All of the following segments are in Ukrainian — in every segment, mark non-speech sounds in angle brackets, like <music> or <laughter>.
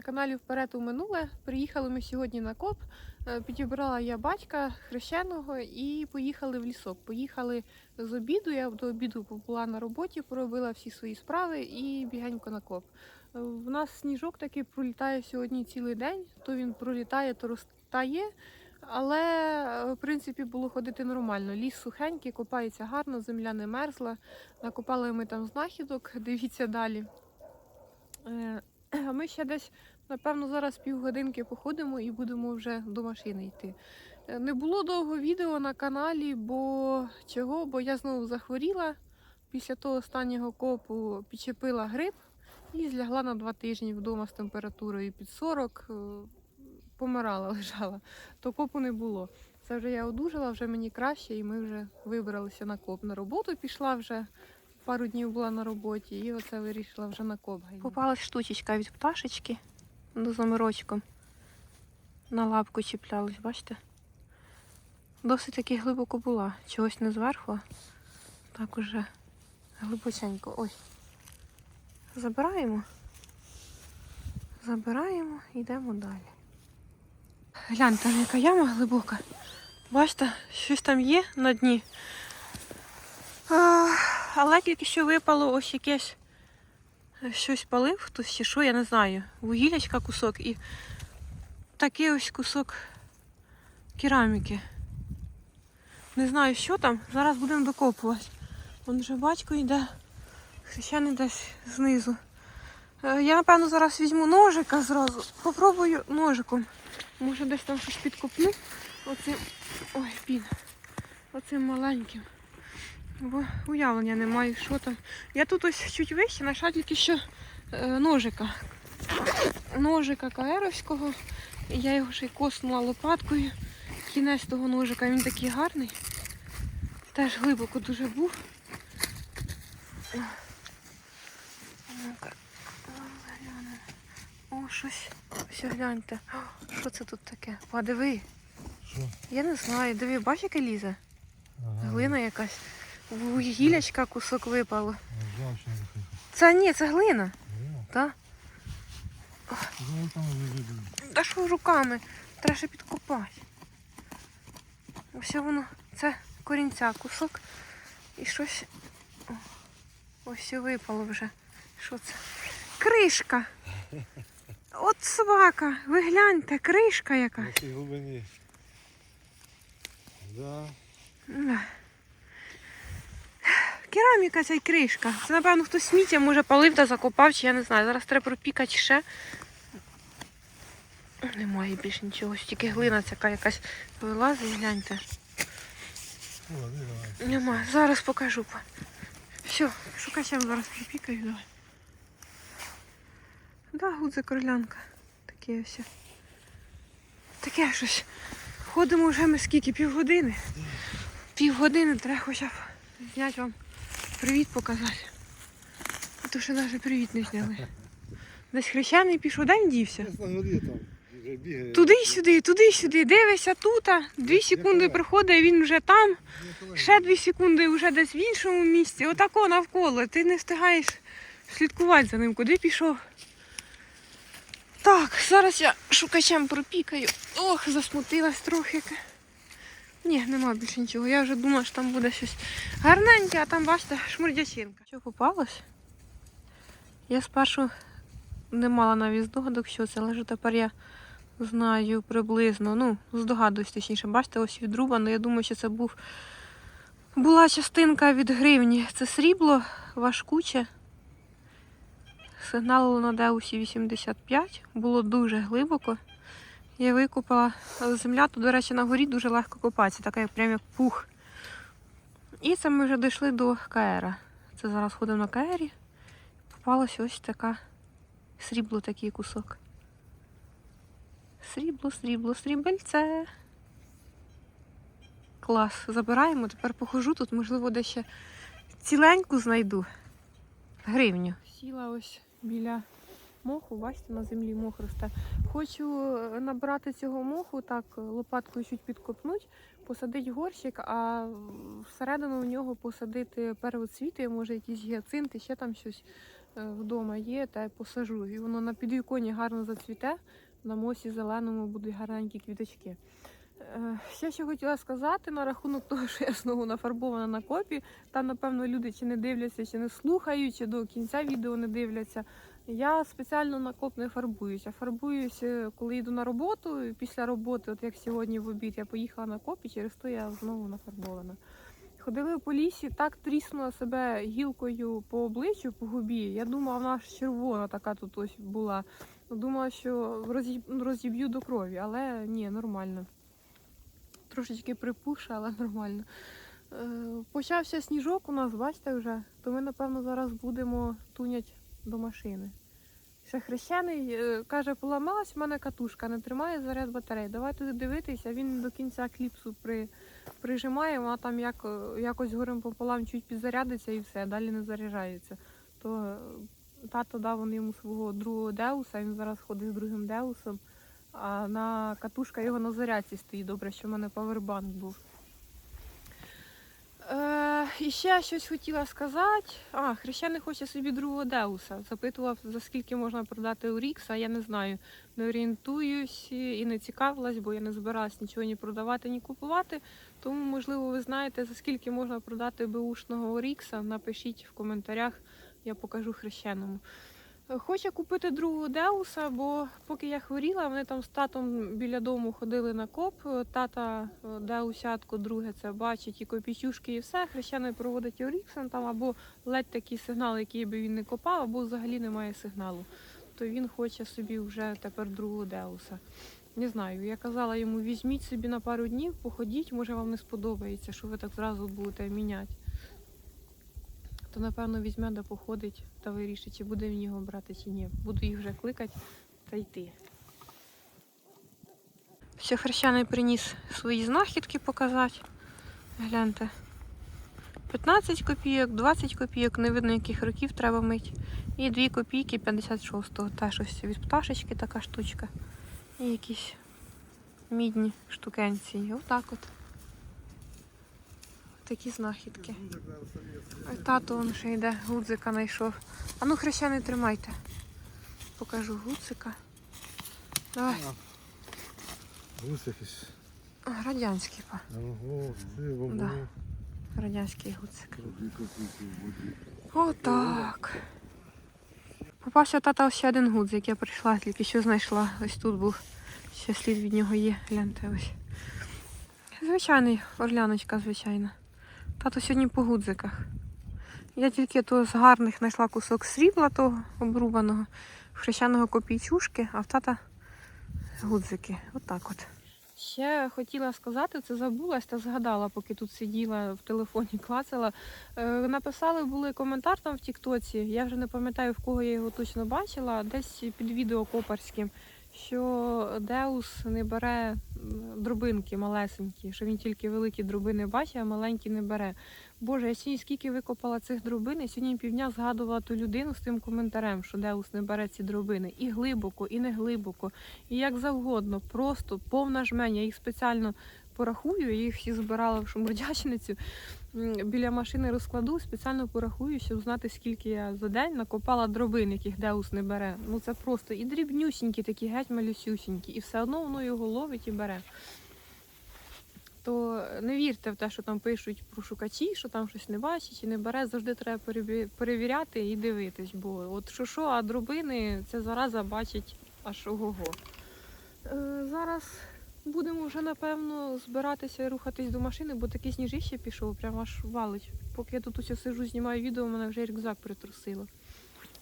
на каналі Вперед у минуле. Приїхали ми сьогодні на коп. Е, Підібрала я батька хрещеного і поїхали в лісок. Поїхали з обіду. Я до обіду була на роботі, поробила всі свої справи і бігенько на коп. Е, В нас сніжок такий пролітає сьогодні цілий день. То він пролітає, то розтає. Але е, в принципі було ходити нормально. Ліс сухенький, копається гарно, земля не мерзла. Накопали ми там знахідок. <laughs> Дивіться далі. Е, А ми ще десь, напевно, зараз півгодинки походимо і будемо вже до машини йти. Е, Не було довго відео на каналі, бо чого? Бо я знову захворіла. Після того останнього копу підчепила грип і злягла на два тижні вдома з температурою під 40. е, Помирала, <laughs> лежала. То копу не було. Це вже я одужала, вже мені краще, і ми вже вибралися на коп. На роботу пішла вже пару днів була на роботі, і оце вирішила вже на коп. Попалась штучечка від пташечки до замирочком. На лапку чіплялась, бачите? Досить таки глибоко була. Чогось не зверху, так уже глибоченько. Ой. Забираємо. Забираємо йдемо далі. Гляньте, там яка яма глибока. Бачите, щось там є на дні. А, але тільки що випало ось якесь щось палив, хтось чи що, я не знаю. Вугілячка кусок і такий ось кусок кераміки. Не знаю, що там. Зараз будемо докопувати. Вон вже батько йде, хрещений десь знизу. Е, Я, напевно, зараз візьму ножика зразу. Попробую ножиком. Може десь там щось підкопну. Оцим. Ой, пін. Оцим маленьким. Бо уявлення не маю, що там. Я тут ось чуть вище, знайшла тільки що е, ножика. Ножика каеровського. Я його ще й коснула лопаткою. Кінець того ножика, він такий гарний. Теж глибоко дуже був. О, щось. Ось гляньте. Що це тут таке? Подиви. Що? Я не знаю. Диви, бачиш, яке лізе? Ага. Глина якась. Вугілячка кусок випало. Це ні, це глина. Та? Що руками? Треба ще підкопати. Ось воно, це корінця кусок. І щось. Ось і випало вже. Що це? Кришка. От собака. Ви гляньте, кришка яка. Цій глибині. Да. Кераміка ця кришка. Це, напевно, хтось сміття може палив та закопав, чи я не знаю. Зараз треба пропікати ще. Немає більше нічого, тільки глина цяка якась вилазить, гляньте. Нема. Зараз покажу. Все, шукачем зараз пропікаю. Давай. Да, гудзик орлянка. Таке ось. Таке щось. Ходимо вже ми скільки? Півгодини. Півгодини треба хоча б зняти вам привіт показати. А то ще навіть привіт не зняли. Десь хрещений пішов, де він дівся? Десь на горі там вже бігає. Туди-сюди, туди-сюди, дивися тут, дві секунди приходить, він вже там. Ще дві секунди вже десь в іншому місці. Отако навколо. Ти не встигаєш слідкувати за ним, куди пішов. Так, зараз я шукачем пропікаю. Ох, засмутилась трохи. Ні, нема більше нічого. Я вже думала, що там буде щось гарненьке, а там, бачите, шмурдячинка. Що попалось? Я спершу не мала навіть здогадок, що це, але тепер я знаю приблизно. Ну, здогадуюсь точніше. Бачите, ось відрубано. Я думаю, що це був була частинка від гривні. Це срібло важкуче. Сигналило на Деусі 85. Було дуже глибоко. Я викопала земля, тут, до речі, на горі дуже легко копатися, така як прям як пух. І це ми вже дійшли до Каера. Це зараз ходимо на Каері. Попалась ось така срібло такий кусок. Срібло, срібло, срібельце. Клас. Забираємо, тепер похожу тут, можливо, де ще ціленьку знайду. Гривню. Сіла ось біля моху, бачите, на землі мох росте. Хочу е, набрати цього моху, так лопаткою чуть підкопнуть, посадити горщик, а всередину в нього посадити первоцвіти, може якісь гіацинти, ще там щось. е, вдома є, та й посажу. І воно на підвіконі гарно зацвіте, на мосі зеленому будуть гарненькі квіточки. Е, Ще що хотіла сказати на рахунок того, що я знову нафарбована на копі. Там, напевно, люди чи не дивляться, чи не слухають, чи до кінця відео не дивляться. Я спеціально на коп не фарбуюся. Фарбуюся, е, коли йду на роботу. Після роботи, от як сьогодні в обід, я поїхала на коп і через то я знову нафарбована. Ходили по лісі, так тріснула себе гілкою по обличчю, по губі. Я думала, вона ж червона така тут ось була. Думала, що розіб- розіб'ю до крові, але ні, нормально. Трошечки припухша, але нормально. Е, Почався сніжок у нас, бачите вже, то ми, напевно, зараз будемо тунять до машини. Ще хрещений е, каже, поламалась в мене катушка, не тримає заряд батареї. Давай туди дивитися, він до кінця кліпсу при, прижимає, вона там як, е, якось горем пополам чуть підзарядиться і все, далі не заряджається. То е, тато дав він йому свого другого деуса, він зараз ходить з другим деусом, а на катушка його на зарядці стоїть. Добре, що в мене павербанк був. І ще щось хотіла сказати. А, хрещений хоче собі другого Деуса. Запитував, за скільки можна продати Рікса, я не знаю. Не орієнтуюсь і не цікавилась, бо я не збиралась нічого ні продавати, ні купувати. Тому, можливо, ви знаєте, за скільки можна продати беушного Орікса. Напишіть в коментарях, я покажу хрещеному. Хоче купити другого Деуса, бо поки я хворіла, вони там з татом біля дому ходили на коп. Тата е, Деусятко, друге це бачить і копійчушки, і все. Хрещений проводить Оріксен там або ледь такий сигнал, який би він не копав, або взагалі немає сигналу. То він хоче собі вже тепер другого Деуса. Не знаю, я казала йому, візьміть собі на пару днів, походіть, може вам не сподобається, що ви так зразу будете міняти. То напевно візьме да походить та вирішить, чи буде він його брати, чи ні. Буду їх вже кликати та йти. Ще хрещаний приніс свої знахідки показати. Гляньте. 15 копійок, 20 копійок, не видно яких років треба мити. І 2 копійки 56-го. Теж ось від пташечки така штучка. І якісь мідні штукенці. Отак от. Такі знахідки. Ой, тато он ще йде, гудзика знайшов. А ну хрещаний тримайте. Покажу гудзика. Давай. Гусь якийсь. Радянський па. Ого, бомбу. Да. Радянський гудзик. Отак. Попався тата ще один гудзик. Я прийшла, тільки що знайшла. Ось тут був. Ще слід від нього є. Гляньте ось. Звичайний орляночка, звичайна. Тато сьогодні по гудзиках. Я тільки то з гарних знайшла кусок срібла того обрубаного, хрещаного копійчушки, а в тата гудзики. Отак от. Ще хотіла сказати, це забулась та згадала, поки тут сиділа в телефоні, клацала. Е, написали були коментар там в Тіктоці. Я вже не пам'ятаю, в кого я його точно бачила, десь під відео копарським, що Деус не бере дробинки малесенькі, що він тільки великі дробини бачить, а маленькі не бере. Боже, я сьогодні скільки викопала цих дробин, і сьогодні півдня згадувала ту людину з тим коментарем, що Деус не бере ці дробини. І глибоко, і не глибоко, і як завгодно, просто повна жмень. Я їх спеціально порахую, я їх всі збирала в шумордячницю. М, Біля машини розкладу, спеціально порахую, щоб знати, скільки я за день накопала дробин, яких Деус не бере. Ну це просто і дрібнюсінькі, такі геть малюсюсінькі, і все одно воно його ловить і бере. То не вірте в те, що там пишуть про шукачі, що там щось не бачить чи не бере. Завжди треба перевіряти і дивитись, бо от що що, а дробини це зараза бачить аж ого-го. Е, зараз будемо вже напевно збиратися і рухатись до машини, бо такий сніжище пішов, прямо аж валить. Поки я тут усе сижу, знімаю відео, мене вже рюкзак притрусило.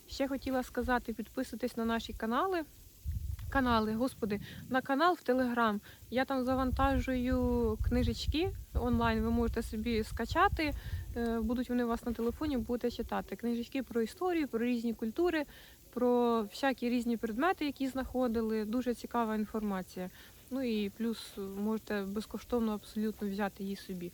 Ще хотіла сказати, підписуйтесь на наші канали. Канали, господи, на канал в Телеграм. Я там завантажую книжечки онлайн, ви можете собі скачати. е, Будуть вони у вас на телефоні, будете читати. Книжечки про історію, про різні культури, про всякі різні предмети, які знаходили. Дуже цікава інформація. Ну і плюс можете безкоштовно абсолютно взяти її собі.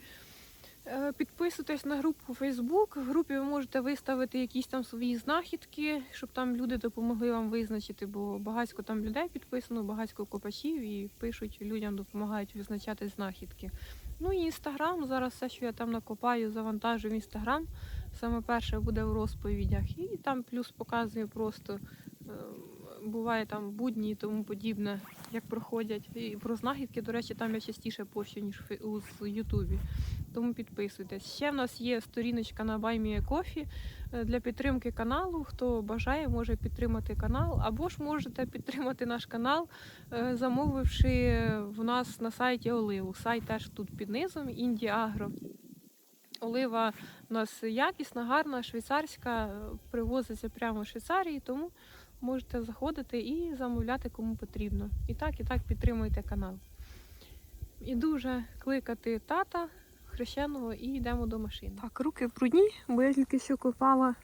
Е, Підписуйтесь на групу Facebook. В групі ви можете виставити якісь там свої знахідки, щоб там люди допомогли вам визначити, бо багатько там людей підписано, багатько копачів і пишуть людям, допомагають визначати знахідки. Ну і інстаграм. Зараз все, що я там накопаю, завантажу в інстаграм. Саме перше буде в розповідях. І там плюс показує просто, е, буває там будні і тому подібне, як проходять. І про знахідки, до речі, там я частіше пощу, ніж у Ютубі. Тому підписуйтесь. Ще в нас є сторіночка на Баймія Кофі для підтримки каналу. Хто бажає, може підтримати канал, або ж можете підтримати наш канал, е, замовивши в нас на сайті оливу. Сайт теж тут під низом Індіагро. Олива у нас якісна, гарна, швейцарська, е, привозиться прямо з Швейцарії, тому можете заходити і замовляти кому потрібно. І так, і так підтримуйте канал. Іду вже кликати тата хрещеного і йдемо до машини. Так, руки брудні, бо я тільки що копала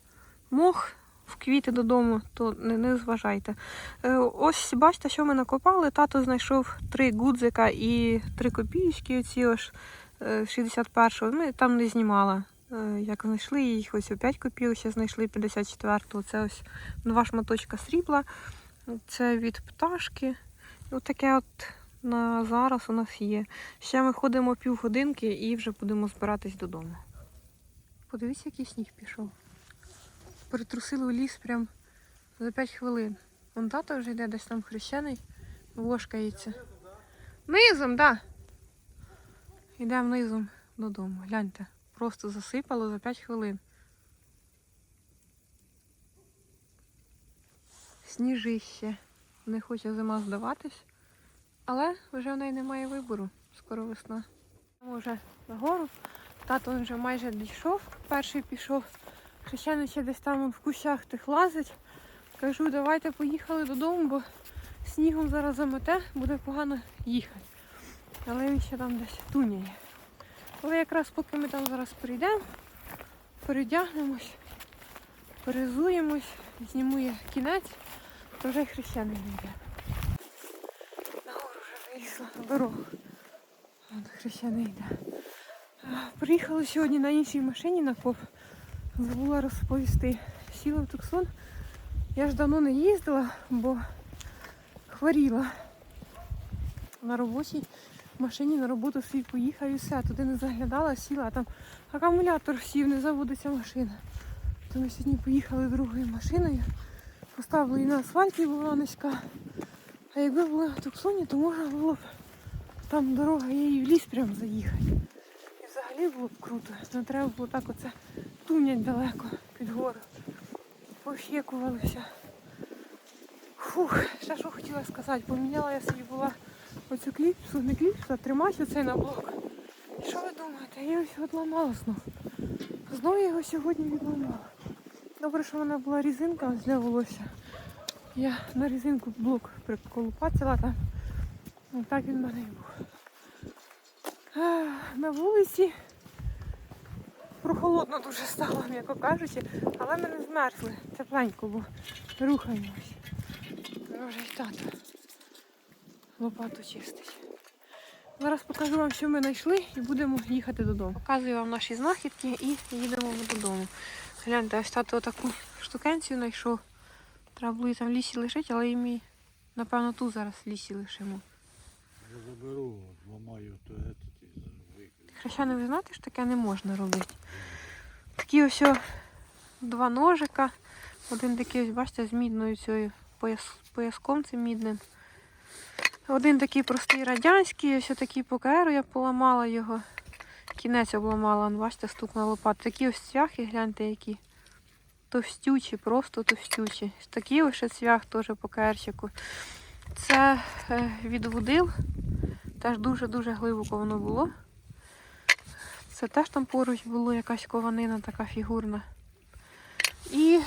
мох в квіти додому, то не, не зважайте. Е, ось бачите, що ми накопали. Тато знайшов три гудзика і три копійки, оці ось е, 61-го. Ми там не знімала. Е, Як знайшли їх, ось о 5 копійок, ще знайшли 54-го. Це ось два шматочка срібла. Це від пташки. Ось таке от на зараз у нас є. Ще ми ходимо півгодинки і вже будемо збиратись додому. Подивіться, який сніг пішов. Перетрусили у ліс прям за 5 хвилин. Вон тато вже йде десь там хрещений, вошкається. Низом, так. Да. Йдемо низом додому. Гляньте. Просто засипало за 5 хвилин. Сніжище. Не хоче зима здаватись. Але вже в неї немає вибору. Скоро весна. Може нагору. Тато вже майже дійшов. Перший пішов. Хрещений ще десь там в кущах тих лазить. Кажу, давайте поїхали додому, бо снігом зараз замете, буде погано їхати. Але він ще там десь туняє. Але якраз поки ми там зараз прийдемо, передягнемось, перезуємось, зніму я кінець, то вже й хрещений не йде. Нагору вже вилізла на дорогу. Хрещений йде. А, Приїхали сьогодні на іншій машині на коп. Забула розповісти. Сіла в Туксон. Я ж давно не їздила, бо хворіла. На робочій машині на роботу свій поїхав і все. Туди не заглядала, сіла, а там акумулятор сів, не заводиться машина. То ми сьогодні поїхали другою машиною. Поставили її на асфальті, була низька. А якби були в Туксоні, то можна було б там дорога і в ліс прямо заїхати. І взагалі було б круто. Не треба було так оце тунять далеко під гору. Пощекувалися. Фух, ще що хотіла сказати, поміняла я собі була оцю кліпсу, не кліпсу, а тримач оцей на блок. І що ви думаєте? Я його відламала знов. Знову я його сьогодні відламала. Добре, що вона була різинка ось для волосся. Я на резинку блок приколупатила там. Ну, так він в мене і був. Ех, На вулиці прохолодно дуже стало, м'яко кажучи, але ми не змерзли. Тепленько, бо рухаємось. Може й тато лопату чистить. Зараз покажу вам, що ми знайшли і будемо їхати додому. Показую вам наші знахідки і їдемо ми додому. Гляньте, ось тато таку штукенцію знайшов. Треба було там в лісі лишити, але їм напевно, ту зараз в лісі лишимо. Я заберу, зламаю то этот і викину. Хрещани, ви знаєте, що таке не можна робити. Такі ось два ножика. Один такий, ось, бачите, з мідною цією пояс, пояском цим мідним. Один такий простий радянський, ось такий по КРу я поламала його. Кінець обламала, он, бачите, стукнула лопата. Такі ось цвяхи, гляньте, які. Товстючі, просто товстючі. Такий ось цвях теж по КРчику. Це е, від водил. Теж дуже-дуже глибоко воно було. Це теж там поруч було якась кованина така фігурна. І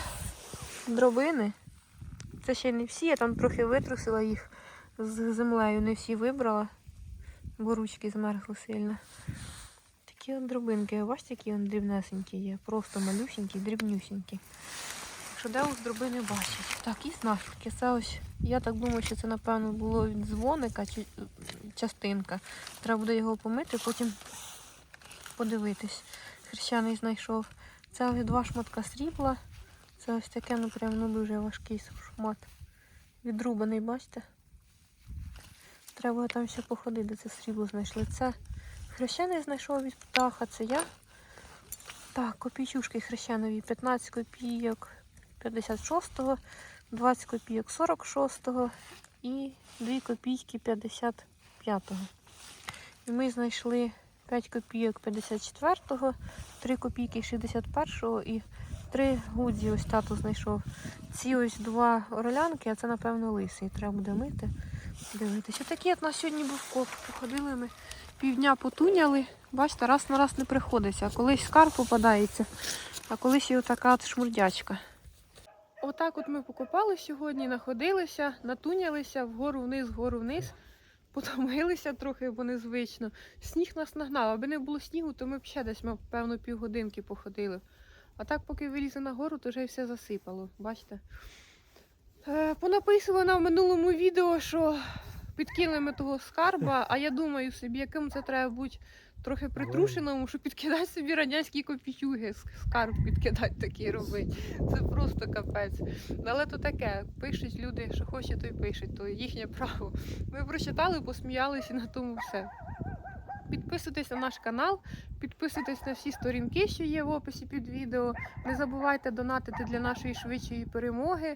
дробини. Це ще не всі, я там трохи витрусила їх з землею, не всі вибрала, бо ручки змерзли сильно. Такі от дробинки, бачите, які вони дрібнесенькі є. Просто малюсенькі, дрібнюсенькі. Якщо де ось дробини бачать. Так, і знахідки. Я так думаю, що це, напевно, було від дзвоника чи частинка. Треба буде його помити, потім подивитись. Хрещаний знайшов. Це ось два шматка срібла. Це ось таке, ну прям ну, дуже важкий шмат. Відрубаний, бачите? Треба там ще походити, це срібло знайшли. Це хрещений знайшов від птаха, це я. Так, копійчушки хрещенові 15 копійок 56-го, 20 копійок 46-го і 2 копійки 55-го. І ми знайшли 5 копійок 54-го, 3 копійки 61-го і 3 гудзі ось тато знайшов. Ці ось два орлянки, а це, напевно, лисий. Треба буде мити. Дивитись. Отакий от нас сьогодні був коп. Походили ми півдня потуняли. Бачите, раз на раз не приходиться. А колись скар попадається, а колись і отака от шмурдячка. Отак от ми покопали сьогодні, находилися, натунялися вгору вниз, вгору вниз. Потомилися трохи, бо незвично. Сніг нас нагнав. Аби не було снігу, то ми б ще десь, певно, півгодинки походили. А так, поки вилізли на гору, то вже все засипало. Бачите? Е, понаписували нам в минулому відео, що підкинули ми того скарба, а я думаю собі, яким це треба бути трохи притрушеному, щоб підкидати собі радянські копійки, скарб підкидати такий робити. Це просто капець. Але то таке, пишуть люди, що хочуть, то й пишуть, то їхнє право. Ми прочитали, посміялися і на тому все. Підписуйтесь на наш канал, підписуйтесь на всі сторінки, що є в описі під відео. Не забувайте донатити для нашої швидшої перемоги.